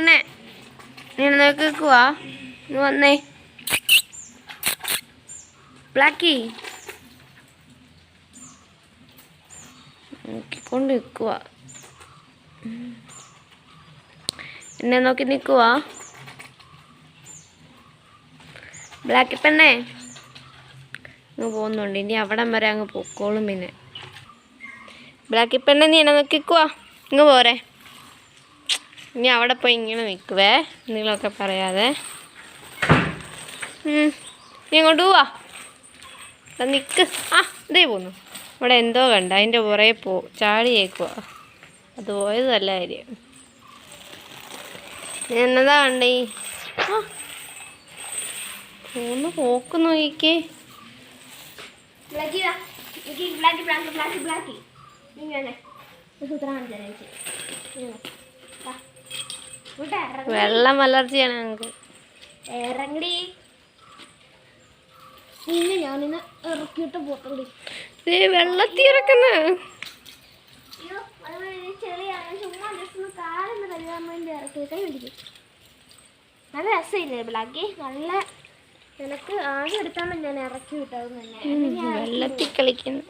പെണ്ണെ നീ നോക്കി നീ വന്നേ. ബ്ലാക്കി. നോക്കിക്കൊണ്ട് നിൽക്കുക എന്നെ നോക്കി നിൽക്കുക ബ്ലാക്കി പെണ്ണേ. അങ്ങ് പോകുന്നുണ്ട്. ഇനി അവിടം വരെ അങ്ങ് പൊക്കോളും പിന്നെ. ബ്ലാക്കി പെണ്ണെ നീ എന്നെ നോക്കി നിൽക്കുവാ. ഇങ്ങ് പോരെ. ഇനി അവിടെ പോയി ഇങ്ങനെ നിൽക്കുവേ. എന്തെങ്കിലുമൊക്കെ പറയാതെ. നീ അങ്ങോട്ട് പോവാ. നിൽക്ക് ആ ഇതേ പോന്നു. ഇവിടെ എന്തോ കണ്ട. അതിന്റെ പുറകെ പോ ചാടിയേക്കുക അത് പോയത് നല്ല കാര്യം എന്നതാ കണ്ടേ? ആ. ഒന്ന് പോക്ക് നോക്കിക്കേ. Blacky black black Blacky. ഇങ്ങനെ. സൂത്രം കാണിച്ചു വെള്ളം അലർജിയാണ് ഞങ്ങൾക്ക് ഇറങ്ങടി. ഇന്ന് ഞാനിന്ന് ഇറക്കിയിട്ട് പോട്ടുണ്ട് വെള്ളത്തി ഇറക്കുന്ന. നല്ല രസമില്ലേ ബ്ലാക്കി നല്ല നിനക്ക് ആകെ എടുത്താൽ ഞാൻ ഇറക്കി വിട്ടത് തന്നെ വെള്ളത്തി വെള്ളത്തിൽ കളിക്കുന്നു.